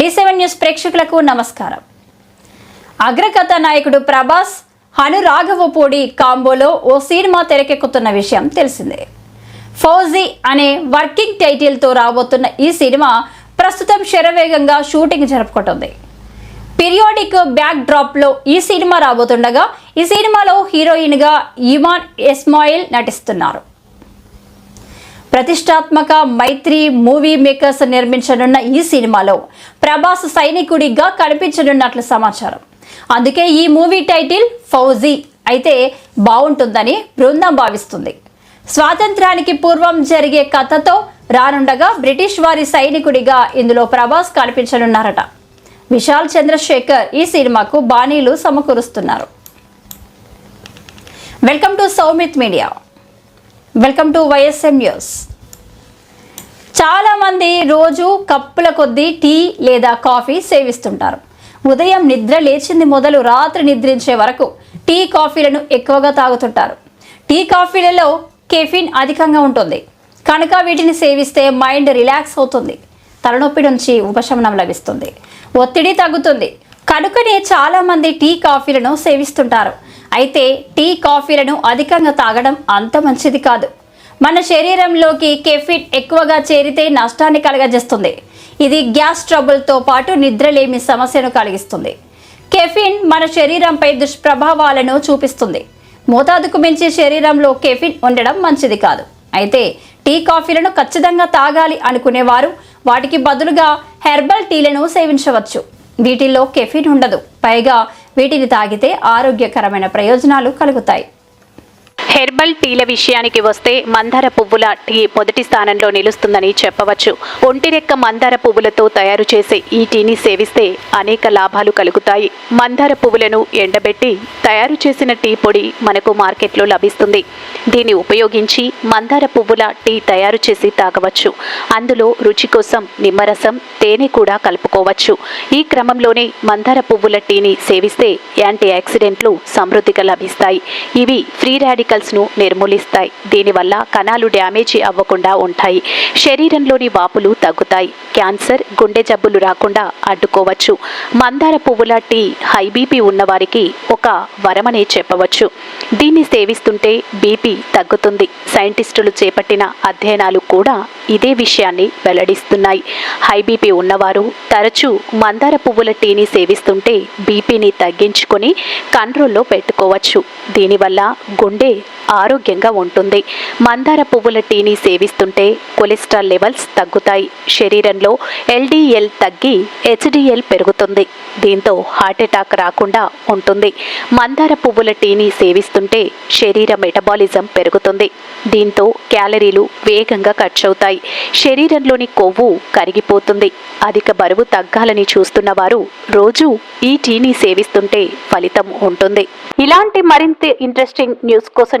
D seven news ప్రేక్షకులకు నమస్కారం. అగ్రకథ నాయకుడు ప్రభాస్ హను రాఘవపూడి కాంబోలో ఓ సినిమా తెరకెక్కుతున్న విషయం తెలిసిందే. ఫౌజీ అనే వర్కింగ్ టైటిల్తో రాబోతున్న ఈ సినిమా ప్రస్తుతం శరవేగంగా షూటింగ్ జరుపుకుంటుంది. పీరియాడిక్ బ్యాక్ డ్రాప్లో ఈ సినిమా రాబోతుండగా ఈ సినిమాలో హీరోయిన్గా ఇమాన్ ఎస్మాయిల్ నటిస్తున్నారు. ప్రతిష్టాత్మక మైత్రి మూవీ మేకర్స్ నిర్మించనున్న ఈ సినిమాలో ప్రభాస్ సైనికుడిగా కనిపించనున్నట్లు సమాచారం. అందుకే ఈ మూవీ టైటిల్ ఫౌజీ అయితే బాగుంటుందని బృందం భావిస్తుంది. స్వాతంత్రానికి పూర్వం జరిగే కథతో రానుండగా బ్రిటిష్ వారి సైనికుడిగా ఇందులో ప్రభాస్ కనిపించనున్నారట. విశాల్ చంద్రశేఖర్ ఈ సినిమాకు బాణీలు సమకూరుస్తున్నారు. Welcome to Saumith media. Welcome to YSM news చాలామంది రోజు కప్పుల కొద్దీ టీ లేదా కాఫీ సేవిస్తుంటారు. ఉదయం నిద్ర లేచింది మొదలు రాత్రి నిద్రించే వరకు టీ కాఫీలను ఎక్కువగా తాగుతుంటారు. టీ కాఫీలలో కెఫిన్ అధికంగా ఉంటుంది. కనుక వీటిని సేవిస్తే మైండ్ రిలాక్స్ అవుతుంది. తలనొప్పి నుంచి ఉపశమనం లభిస్తుంది. ఒత్తిడి తగ్గుతుంది. కనుకనే చాలామంది టీ కాఫీలను సేవిస్తుంటారు. అయితే టీ కాఫీలను అధికంగా తాగడం అంత మంచిది కాదు. మన శరీరంలోకి కెఫిన్ ఎక్కువగా చేరితే నష్టాన్ని కలగజేస్తుంది. ఇది గ్యాస్ ట్రబుల్తో పాటు నిద్రలేమి సమస్యను కలిగిస్తుంది. కెఫిన్ మన శరీరంపై దుష్ప్రభావాలను చూపిస్తుంది. మోతాదుకు మించి శరీరంలో కెఫిన్ ఉండడం మంచిది కాదు. అయితే టీ కాఫీలను ఖచ్చితంగా తాగాలి అనుకునేవారు వాటికి బదులుగా హెర్బల్ టీలను సేవించవచ్చు. వీటిల్లో కెఫిన్ ఉండదు. పైగా వీటిని తాగితే ఆరోగ్యకరమైన ప్రయోజనాలు కలుగుతాయి. హెర్బల్ టీల విషయానికి వస్తే మందార పువ్వుల టీ మొదటి స్థానంలో నిలుస్తుందని చెప్పవచ్చు. ఒంటిరెక్క మందార పువ్వులతో తయారు చేసే ఈ టీని సేవిస్తే అనేక లాభాలు కలుగుతాయి. మందార పువ్వులను ఎండబెట్టి తయారు చేసిన టీ పొడి మనకు మార్కెట్లో లభిస్తుంది. దీన్ని ఉపయోగించి మందార పువ్వుల టీ తయారు చేసి తాగవచ్చు. అందులో రుచి కోసం నిమ్మరసం తేనె కూడా కలుపుకోవచ్చు. ఈ క్రమంలోనే మందార పువ్వుల టీని సేవిస్తే యాంటీ ఆక్సిడెంట్లు సమృద్ధిగా లభిస్తాయి. ఇవి ఫ్రీ ను నిర్మూలిస్తాయి. దీనివల్ల కణాలు డ్యామేజ్ అవ్వకుండా ఉంటాయి. శరీరంలోని వాపులు తగ్గుతాయి. క్యాన్సర్ గుండె జబ్బులు రాకుండా అడ్డుకోవచ్చు. మందార పువ్వుల టీ హై బీపీ ఉన్నవారికి ఒక వరమనే చెప్పవచ్చు. దీన్ని సేవిస్తుంటే బీపీ తగ్గుతుంది. సైంటిస్టులు చేపట్టిన అధ్యయనాలు కూడా ఇదే విషయాన్ని వెల్లడిస్తున్నాయి. హై బీపీ ఉన్నవారు తరచూ మందార పువ్వుల టీని సేవిస్తుంటే బీపీని తగ్గించుకొని కంట్రోల్లో పెట్టుకోవచ్చు. దీనివల్ల గుండె ఆరోగ్యంగా ఉంటుంది. మందార పువ్వుల టీని సేవిస్తుంటే కొలెస్ట్రాల్ లెవెల్స్ తగ్గుతాయి. శరీరంలో ఎల్డిఎల్ తగ్గి హెచ్డిఎల్ పెరుగుతుంది. దీంతో హార్ట్ అటాక్ రాకుండా ఉంటుంది. మందార పువ్వుల టీని సేవిస్తుంటే శరీర మెటబాలిజం పెరుగుతుంది. దీంతో క్యాలరీలు వేగంగా ఖర్చు అవుతాయి శరీరంలోని కొవ్వు కరిగిపోతుంది. అధిక బరువు తగ్గాలని చూస్తున్న వారు రోజు ఈ టీని సేవిస్తుంటే ఫలితం ఉంటుంది. ఇలాంటి మరింత ఇంట్రెస్టింగ్ న్యూస్ కోసం